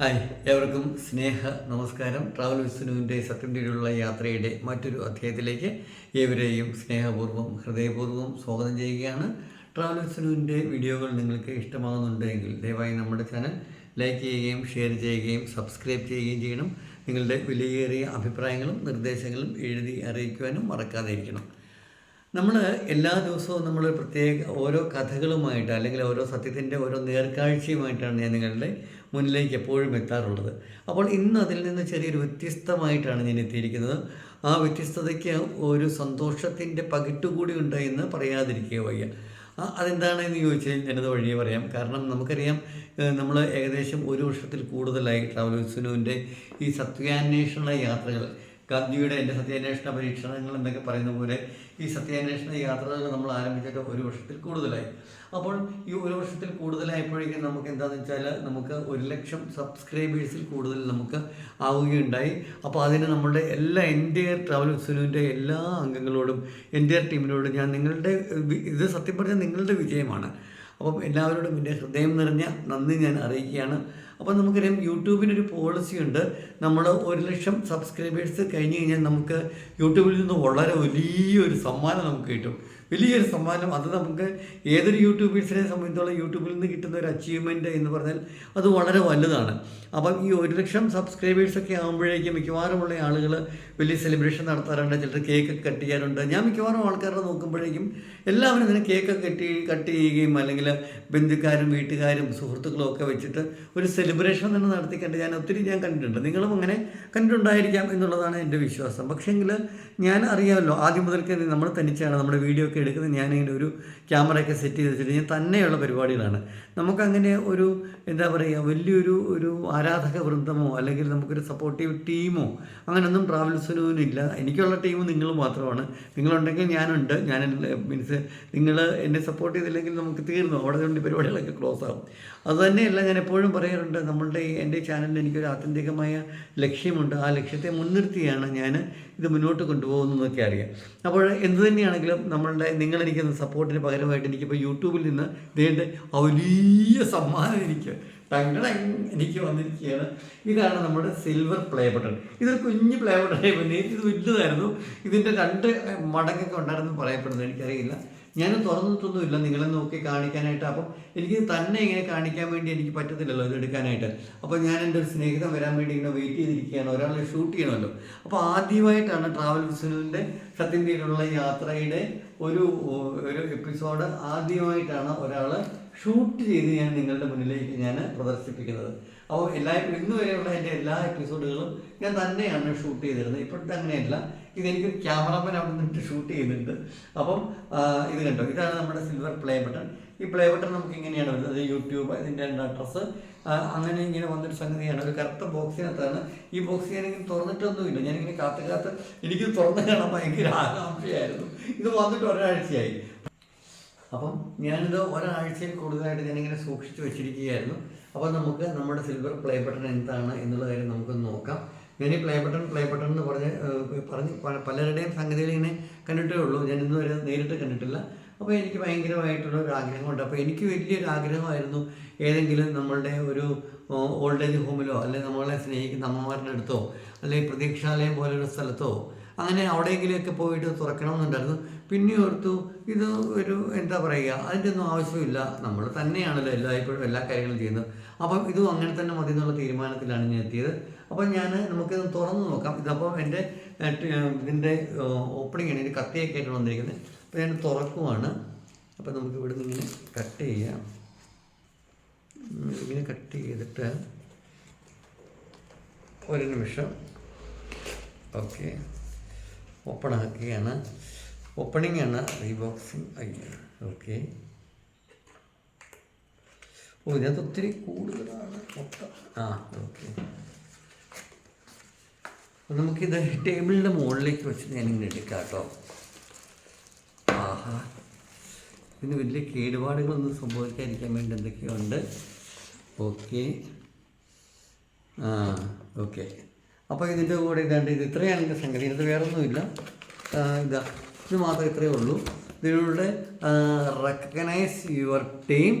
Hi ഏവർക്കും സ്നേഹ നമസ്കാരം. Travel വിസ്നുവിന്റെ സത്യം തേടിയുള്ള യാത്രയുടെ മറ്റൊരു അധ്യായത്തിലേക്ക് ഏവരെയും സ്നേഹപൂർവം ഹൃദയപൂർവം സ്വാഗതം ചെയ്യുകയാണ്. ട്രാവൽ വിസ്നുവിന്റെ വീഡിയോകൾ നിങ്ങൾക്ക് ഇഷ്ടമാകുന്നുണ്ടെങ്കിൽ ദയവായി നമ്മുടെ ചാനൽ ലൈക്ക് ചെയ്യുകയും ഷെയർ ചെയ്യുകയും സബ്സ്ക്രൈബ് ചെയ്യുകയും ചെയ്യണം. നിങ്ങളുടെ വിലയേറിയ അഭിപ്രായങ്ങളും നിർദ്ദേശങ്ങളും എഴുതി അറിയിക്കുവാനും മറക്കാതെ ഇരിക്കണം നമ്മൾ എല്ലാ ദിവസവും നമ്മൾ പ്രത്യേക ഓരോ കഥകളുമായിട്ട് അല്ലെങ്കിൽ ഓരോ സത്യത്തിന്റെ ഓരോ നേർക്കാഴ്ചയുമായിട്ടാണ് ഞാൻ നിങ്ങളുടെ മുന്നിലേക്ക് എപ്പോഴും എത്താറുള്ളത്. അപ്പോൾ ഇന്ന് അതിൽ നിന്ന് ചെറിയൊരു വ്യത്യസ്തമായിട്ടാണ് ഞാൻ എത്തിയിരിക്കുന്നത്. ആ വ്യത്യസ്തതയ്ക്ക് ഒരു സന്തോഷത്തിന്റെ പകിട്ടുകൂടി ഉണ്ട് എന്ന് പറയാതിരിക്കുക വയ്യ. അതെന്താണെന്ന് ചോദിച്ചാൽ ഞാനത് വഴിയെ പറയാം. കാരണം നമുക്കറിയാം നമ്മൾ ഏകദേശം ഒരു വർഷത്തിൽ കൂടുതലായി ട്രാവൽ സുനുവിന്റെ ഈ സത്യാന്വേഷണ യാത്രകൾ ഗാന്ധിയുടെ എന്റെ സത്യാന്വേഷണ പരീക്ഷണങ്ങൾ എന്നൊക്കെ പറയുന്ന പോലെ ഈ സത്യാന്വേഷണ യാത്രകൾ നമ്മൾ ആരംഭിച്ചിട്ട് ഒരു വർഷത്തിൽ കൂടുതലായി. അപ്പോൾ ഈ ഒരു വർഷത്തിൽ കൂടുതലായപ്പോഴേക്കും നമുക്ക് എന്താണെന്ന് വെച്ചാൽ നമുക്ക് ഒരു ലക്ഷം സബ്സ്ക്രൈബേഴ്സിൽ കൂടുതൽ നമുക്ക് ആവുകയുണ്ടായി. അപ്പോൾ അതിന് നമ്മുടെ എല്ലാ എന്റെ ട്രാവൽ വിസ്നുവിന്റെ എല്ലാ അംഗങ്ങളോടും എന്റെ ടീമിനോടും ഞാൻ നിങ്ങളുടെ ഇത് സത്യം പറഞ്ഞാൽ നിങ്ങളുടെ വിജയമാണ്. അപ്പം എല്ലാവരോടും എന്റെ ഹൃദയം നിറഞ്ഞ നന്ദി ഞാൻ അറിയിക്കുകയാണ്. അപ്പം നമുക്കറിയാം യൂട്യൂബിനൊരു പോളിസി ഉണ്ട്. നമ്മൾ ഒരു ലക്ഷം സബ്സ്ക്രൈബേഴ്സ് കഴിഞ്ഞ് കഴിഞ്ഞാൽ നമുക്ക് യൂട്യൂബിൽ നിന്ന് വളരെ വലിയൊരു സമ്മാനം നമുക്ക് കിട്ടും. വലിയൊരു സമ്മാനം. അത് നമുക്ക് ഏതൊരു യൂട്യൂബേഴ്സിനെ സംബന്ധിച്ചോളം യൂട്യൂബിൽ നിന്ന് കിട്ടുന്ന ഒരു അച്ചീവ്മെന്റ് എന്ന് പറഞ്ഞാൽ അത് വളരെ വലുതാണ്. അപ്പം ഈ ഒരു ലക്ഷം സബ്സ്ക്രൈബേഴ്സൊക്കെ ആകുമ്പോഴേക്കും മിക്കവാറുമുള്ള ആളുകൾ വലിയ സെലിബ്രേഷൻ നടത്താറുണ്ട്. ചിലർ കേക്ക് കട്ട് ചെയ്യാറുണ്ട്. ഞാൻ മിക്കവാറും ആൾക്കാരെ നോക്കുമ്പോഴേക്കും എല്ലാവരും ഇങ്ങനെ കേക്ക് കട്ട് കട്ട് ചെയ്യുകയും അല്ലെങ്കിൽ ബന്ധുക്കാരും വീട്ടുകാരും സുഹൃത്തുക്കളും ഒക്കെ വെച്ചിട്ട് ഒരു സെലിബ്രേഷൻ തന്നെ നടത്തി കണ്ട് ഞാൻ ഒത്തിരി ഞാൻ കണ്ടിട്ടുണ്ട്. നിങ്ങളും അങ്ങനെ കണ്ടിട്ടുണ്ടായിരിക്കാം എന്നുള്ളതാണ് എന്റെ വിശ്വാസം. പക്ഷേങ്കിൽ ഞാൻ അറിയാമല്ലോ ആദ്യം മുതൽക്ക് നമ്മൾ തനിച്ചാണ് നമ്മുടെ വീഡിയോ ഒക്കെ എടുക്കുന്നത് ഞാനിങ്ങനെ ഒരു ക്യാമറയൊക്കെ സെറ്റ് ചെയ്ത് വെച്ചിട്ട് ഞാൻ തന്നെയുള്ള പരിപാടികളാണ്. നമുക്കങ്ങനെ ഒരു എന്താ പറയുക വലിയൊരു ഒരു ആരാധക വൃന്ദമോ അല്ലെങ്കിൽ നമുക്കൊരു സപ്പോർട്ടീവ് ടീമോ അങ്ങനെയൊന്നും ട്രാവൽസിനൊന്നുമില്ല എനിക്കുള്ള ടീം നിങ്ങൾ മാത്രമാണ്. നിങ്ങളുണ്ടെങ്കിൽ ഞാനുണ്ട്. ഞാൻ മീൻസ് നിങ്ങൾ എന്നെ സപ്പോർട്ട് ചെയ്തില്ലെങ്കിൽ നമുക്ക് തീർന്നു. അവിടെ കൊണ്ട് പരിപാടികളൊക്കെ ക്ലോസ് ആകും അതുതന്നെയല്ല ഞാൻ എപ്പോഴും പറയാറുണ്ട്. നമ്മളുടെ എന്റെ ചാനലിൽ എനിക്കൊരു ആത്യന്തികമായ ലക്ഷ്യമുണ്ട്. ആ ലക്ഷ്യത്തെ മുൻനിർത്തിയാണ് ഞാൻ ഇത് മുന്നോട്ട് കൊണ്ടുപോകുന്നതൊക്കെ അറിയാം. അപ്പോൾ എന്ത് തന്നെയാണെങ്കിലും നമ്മളുടെ നിങ്ങളെനിക്ക് സപ്പോർട്ടിന് പകരമായിട്ട് എനിക്കിപ്പോൾ യൂട്യൂബിൽ നിന്ന് നേരിട്ട് വലിയ സമ്മാനം എനിക്ക്. തങ്ങളെ എനിക്ക് വന്നിരിക്കുകയാണ്. ഇതാണ് നമ്മുടെ സിൽവർ പ്ലേ ബട്ടൺ ഇതൊരു കുഞ്ഞ് പ്ലേ ബട്ടൺ ആയി പിന്നെ ഇത് വലുതായിരുന്നു. ഇതിന്റെ രണ്ട് മടങ്ങൊക്കെ ഉണ്ടായിരുന്നു പറയപ്പെടുന്നത്. എനിക്കറിയില്ല. ഞാൻ തുറന്നിട്ടൊന്നുമില്ല നിങ്ങളെ നോക്കി കാണിക്കാനായിട്ട്. അപ്പം എനിക്ക് തന്നെ ഇങ്ങനെ കാണിക്കാൻ വേണ്ടി എനിക്ക് പറ്റത്തില്ലല്ലോ ഇത് എടുക്കാനായിട്ട്. അപ്പോൾ ഞാൻ എന്റെ ഒരു സ്നേഹിതം വരാൻ വേണ്ടി ഇങ്ങനെ വെയിറ്റ് ചെയ്തിരിക്കുകയാണ്. ഒരാളെ ഷൂട്ട് ചെയ്യണമല്ലോ. അപ്പോൾ ആദ്യമായിട്ടാണ് ട്രാവൽ വിസ്നുവിന്റെ സത്യന്തിയിലുള്ള യാത്രയുടെ ഒരു ഒരു എപ്പിസോഡ് ആദ്യമായിട്ടാണ് ഒരാൾ ഷൂട്ട് ചെയ്ത് ഞാൻ നിങ്ങളുടെ മുന്നിലേക്ക് ഞാൻ പ്രദർശിപ്പിക്കുന്നത്. അപ്പോൾ എല്ലാ ഇന്ന് വരെയുള്ള എന്റെ എല്ലാ എപ്പിസോഡുകളും ഞാൻ തന്നെയാണ് ഷൂട്ട് ചെയ്തിരുന്നത്. ഇപ്പോഴത്തെ അങ്ങനെയല്ല. ഇതെനിക്ക് ക്യാമറാമാൻ അവിടെ നിന്നിട്ട് ഷൂട്ട് ചെയ്യുന്നുണ്ട്. അപ്പം ഇത് കണ്ടോ? ഇതാണ് നമ്മുടെ സിൽവർ പ്ലേ ബട്ടൺ. ഈ പ്ലേ ബട്ടൺ നമുക്ക് ഇങ്ങനെയാണ് വരുന്നത് യൂട്യൂബ് ഇതിന്റെ അഡ്രസ്സ്. അങ്ങനെ ഇങ്ങനെ വന്നൊരു സംഗതിയാണ്. ഒരു കറുത്ത ബോക്സിനകത്താണ്. ഈ ബോക്സ് ഞാനിങ്ങനെ തുറന്നിട്ടൊന്നുമില്ല. ഞാനിങ്ങനെ കാത്ത് കാത്ത് എനിക്ക് തുറന്നു കാണാൻ ഭയങ്കര ആകാംക്ഷയായിരുന്നു. ഇത് വന്നിട്ട് ഒരാഴ്ചയായി. അപ്പം ഞാനിത് ഒരാഴ്ചയിൽ കൂടുതലായിട്ട് ഞാനിങ്ങനെ സൂക്ഷിച്ചു വെച്ചിരിക്കുകയായിരുന്നു. അപ്പോൾ നമുക്ക് നമ്മുടെ സിൽവർ പ്ലേ ബട്ടൺ എന്താണ് എന്നുള്ള കാര്യം നമുക്കൊന്ന് നോക്കാം. ഞാൻ ഈ പ്ലേ ബട്ടൺ പ്ലേ ബട്ടൺ എന്ന് പറഞ്ഞ് പറഞ്ഞ് പലരുടെയും സംഗതിയിൽ ഇങ്ങനെ കണ്ടിട്ടേ ഉള്ളൂ. ഞാൻ ഇന്നുവരെ നേരിട്ട് കണ്ടിട്ടില്ല. അപ്പോൾ എനിക്ക് ഭയങ്കരമായിട്ടുള്ള ഒരു ആഗ്രഹമുണ്ട്. അപ്പോൾ എനിക്ക് വലിയൊരു ആഗ്രഹമായിരുന്നു ഏതെങ്കിലും നമ്മളുടെ ഒരു ഓൾഡ് ഏജ് ഹോമിലോ അല്ലെങ്കിൽ നമ്മളെ സ്നേഹിക്കുന്ന അമ്മമാരുടെ അടുത്തോ അല്ലെങ്കിൽ പ്രതീക്ഷാലയം പോലെയുള്ള സ്ഥലത്തോ അങ്ങനെ അവിടെയെങ്കിലുമൊക്കെ പോയിട്ട് തുറക്കണമെന്നുണ്ടായിരുന്നു. പിന്നെ ഓർത്തു ഇത് ഒരു എന്താ പറയുക അതിന്റെ ഒന്നും ആവശ്യമില്ല. നമ്മൾ തന്നെയാണല്ലോ എല്ലായ്പ്പോഴും എല്ലാ കാര്യങ്ങളും ചെയ്യുന്നത്. അപ്പം ഇതും അങ്ങനെ തന്നെ മതി എന്നുള്ള തീരുമാനത്തിലാണ് ഞാൻ എത്തിയത്. അപ്പം ഞാൻ നമുക്കിത് തുറന്ന് നോക്കാം. ഇതപ്പോൾ എന്റെ ഇതിന്റെ ഓപ്പണിംഗ് ആണ് ഇതിന് കത്തിയൊക്കെ ആയിട്ട് വന്നിരിക്കുന്നത്. അപ്പോൾ ഞാൻ തുറക്കുവാണ്. അപ്പം നമുക്ക് ഇവിടെ നിന്ന് ഇങ്ങനെ കട്ട് ചെയ്യാം. ഇങ്ങനെ കട്ട് ചെയ്തിട്ട് ഒരു നിമിഷം. ഓക്കെ. ഓപ്പൺ ആക്കുകയാണ് ഓപ്പണിംഗ് ആണ് റീബോക്സിങ് ഐ ഓക്കെ ഓ ഇതിനകത്ത് ഒത്തിരി കൂടുതലാണ് മൊത്തം. ആ ഓക്കെ നമുക്കിത് ടേബിളിന്റെ മുകളിലേക്ക് വെച്ച് ഞാനിങ്ങനെ എടുക്കാം കേട്ടോ. ആഹാ. ഇതിന് വലിയ കേടുപാടുകളൊന്നും സംഭവിക്കാതിരിക്കാൻ വേണ്ടി എന്തൊക്കെയുണ്ട് ഓക്കെ ആ ഓക്കെ അപ്പോൾ ഇതിന്റെ കൂടെ ഇതാണ്ട് ഇത് ഇത്രയാണ് എന്റെ സംഗതി. ഇത് വേറെ ഒന്നുമില്ല ആ, ഇതാ ഇത് മാത്രമേ ഇത്രയേ ഉള്ളൂ. ഇതിലൂടെ recognise your team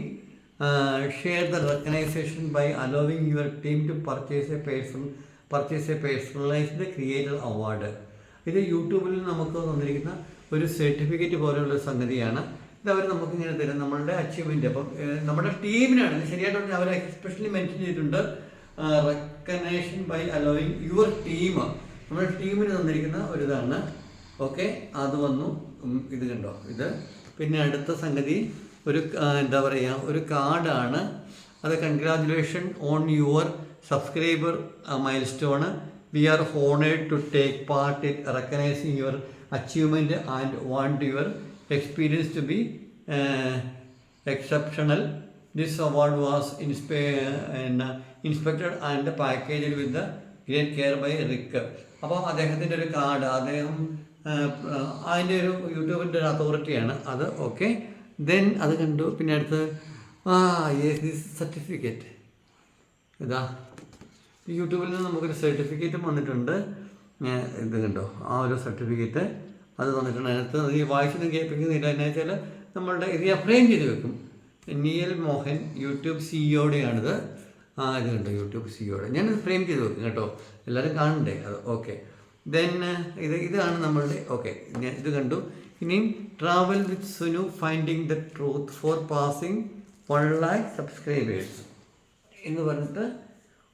share the recognition by allowing your team to purchase a person purchase a personalised creator award ഇത് യൂട്യൂബിൽ നമുക്ക് തന്നിരിക്കുന്ന ഒരു സർട്ടിഫിക്കറ്റ് പോലെയുള്ള സംഗതിയാണ്. ഇത് അവർ നമുക്ക് ഇങ്ങനെ തരും. നമ്മളുടെ അച്ചീവ്മെന്റ് അപ്പം നമ്മുടെ ടീമിനാണ് ശരിയായിട്ട് അവർ എക്സ്പെഷ്യലി മെൻഷൻ ചെയ്തിട്ടുണ്ട്. Recognition by allowing your team നമ്മുടെ ടീമിന് തന്നിരിക്കുന്ന ഒരു ഇതാണ് ഓക്കെ അത് വന്നു. ഇത് കണ്ടോ? ഇത്. പിന്നെ അടുത്ത സംഗതി ഒരു എന്താ പറയുക ഒരു കാർഡാണ്. അത് congratulation on your subscriber milestone we are honoured to take part in recognising your achievement and want your experience to be exceptional this award was inspe inspected and package with great care by Rick. അപ്പോൾ അദ്ദേഹത്തിന്റെ ഒരു card അദ്ദേഹം അതിന്റെ ഒരു യൂട്യൂബിന്റെ ഒരു അതോറിറ്റിയാണ് അത്. Okay. Then അത് കണ്ടു. പിന്നെ അടുത്ത് ആ യെസ് ദിസ് സർട്ടിഫിക്കറ്റ് ഇതാ. യൂട്യൂബിൽ നിന്ന് നമുക്കൊരു സർട്ടിഫിക്കറ്റും വന്നിട്ടുണ്ട്. ഇത് കണ്ടോ? ആ ഒരു സർട്ടിഫിക്കറ്റ് അത് തന്നിട്ടുണ്ട് അതിനകത്ത് ഈ വായിച്ചൊന്നും കേൾപ്പിക്കുന്നില്ല. എന്നു വെച്ചാൽ നമ്മളുടെ ഇത് ഫ്രെയിം ചെയ്ത് വെക്കും. നിയൽ മോഹൻ യൂട്യൂബ് സിഇഒയുടെയാണിത് ആ ഇത് കണ്ടോ യൂട്യൂബ് സിയോടെ ഞാനത് ഫ്രെയിം ചെയ്ത് വെക്കും കേട്ടോ. എല്ലാവരും കാണണ്ടേ? അത് ഓക്കെ ദെൻ ഇത് ഇതാണ് നമ്മളുടെ ഓക്കെ ഇത് കണ്ടു. ഇനിയും travel with Sunu finding the truth for passing one lakh subscribers എന്ന് പറഞ്ഞിട്ട്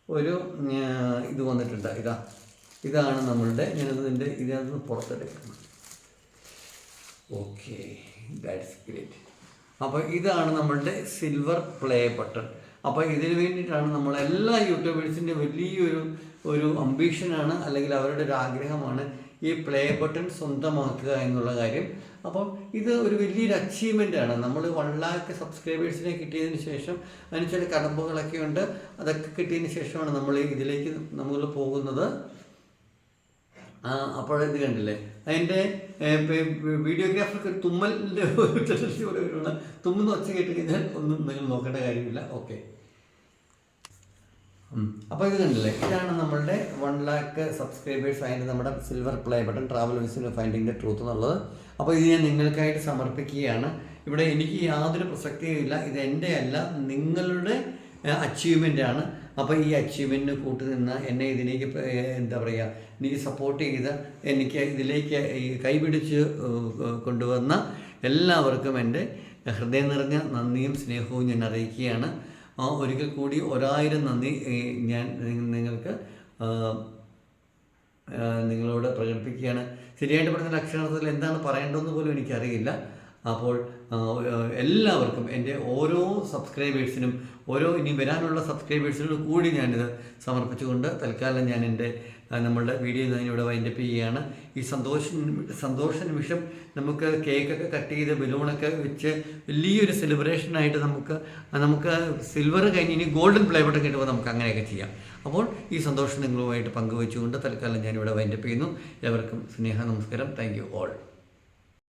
ഒരു ഇത് വന്നിട്ടുണ്ട്. ഇതാ. ഇതാണ് നമ്മളുടെ ഞാനതിന്റെ ഇതിനകത്ത് പുറത്തെടുക്കുന്നത് ഓക്കെ ദാറ്റ്സ് ഗ്രേറ്റ് അപ്പോൾ ഇതാണ് നമ്മളുടെ സിൽവർ പ്ലേ ബട്ടൺ അപ്പോൾ ഇതിന് വേണ്ടിയിട്ടാണ് നമ്മൾ എല്ലാ യൂട്യൂബേഴ്സിന്റെ വലിയൊരു ഒരു അംബീഷനാണ് അല്ലെങ്കിൽ അവരുടെ ഒരു ആഗ്രഹമാണ് ഈ പ്ലേ ബട്ടൺ സ്വന്തമാക്കുക എന്നുള്ള കാര്യം. അപ്പം ഇത് ഒരു വലിയൊരു അച്ചീവ്മെന്റ് ആണ്. നമ്മൾ വൺ ലാക്ക് സബ്സ്ക്രൈബേഴ്സിനെ കിട്ടിയതിന് ശേഷം അതിന് ചില കടമ്പകളൊക്കെ ഉണ്ട്. അതൊക്കെ കിട്ടിയതിന് ശേഷമാണ് നമ്മൾ ഇതിലേക്ക് നമ്മൾ പോകുന്നത്. അപ്പോഴത് കണ്ടില്ലേ? അതിന്റെ വീഡിയോഗ്രാഫർക്ക് ഒരു തുമ്മലിന്റെ തുമ്മുന്ന ഒച്ച കേട്ട് കഴിഞ്ഞാൽ ഒന്നും നിങ്ങൾ നോക്കേണ്ട കാര്യമില്ല. ഓക്കെ. അപ്പോൾ ഇത് കണ്ടില്ലേ? ഇതാണ് നമ്മളുടെ വൺ ലാക്ക് സബ്സ്ക്രൈബേഴ്സ് അതിന്റെ നമ്മുടെ സിൽവർ പ്ലേ ബട്ടൺ ട്രാവൽ വിസിന് ഫൈൻഡിങ് ദ ട്രൂത്ത് എന്നുള്ളത്. അപ്പോൾ ഇത് ഞാൻ നിങ്ങൾക്കായിട്ട് സമർപ്പിക്കുകയാണ്. ഇവിടെ എനിക്ക് യാതൊരു പ്രസക്തിയും ഇല്ല. ഇത് എന്റെ അല്ല നിങ്ങളുടെ അച്ചീവ്മെന്റ് ആണ്. അപ്പോൾ ഈ അച്ചീവ്മെന്റിന് കൂട്ടു നിന്ന് എന്നെ ഇതിലേക്ക് എന്താ പറയുക എനിക്ക് സപ്പോർട്ട് ചെയ്ത് എനിക്ക് ഇതിലേക്ക് ഈ കൈപിടിച്ച് കൊണ്ടുവന്ന എല്ലാവർക്കും എന്റെ ഹൃദയം നിറഞ്ഞ നന്ദിയും സ്നേഹവും ഞാൻ അറിയിക്കുകയാണ്. ഒരിക്കൽ കൂടി ഒരായിരം നന്ദി ഞാൻ നിങ്ങൾക്ക് നിങ്ങളോട് പ്രകടിപ്പിക്കുകയാണ്. ശരിയായിട്ട് പറഞ്ഞ അക്ഷരാർത്ഥത്തിൽ എന്താണ് പറയേണ്ടതെന്ന് പോലും എനിക്കറിയില്ല. അപ്പോൾ എല്ലാവർക്കും എന്റെ ഓരോ സബ്സ്ക്രൈബേഴ്സിനും ഓരോ ഇനി വരാനുള്ള സബ്സ്ക്രൈബേഴ്സിനും കൂടി ഞാനിത് സമർപ്പിച്ചുകൊണ്ട് തൽക്കാലം ഞാൻ എന്റെ നമ്മളുടെ വീഡിയോ ഞാനിവിടെ വൈൻഡപ്പ് ചെയ്യുകയാണ്. ഈ സന്തോഷ സന്തോഷ നിമിഷം നമുക്ക് കേക്കൊക്കെ കട്ട് ചെയ്ത് ബലൂണൊക്കെ വെച്ച് വലിയൊരു സെലിബ്രേഷനായിട്ട് നമുക്ക് നമുക്ക് സിൽവർ കഴിഞ്ഞ് ഇനി ഗോൾഡൻ പ്ലേ ബട്ടൺ കിട്ടുമ്പോൾ നമുക്ക് അങ്ങനെയൊക്കെ ചെയ്യാം. അപ്പോൾ ഈ സന്തോഷം നിങ്ങളുമായിട്ട് പങ്കുവെച്ചുകൊണ്ട് തൽക്കാലം ഞാനിവിടെ വൈൻഡപ്പ് ചെയ്യുന്നു. എല്ലാവർക്കും സ്നേഹ നമസ്കാരം. Thank you all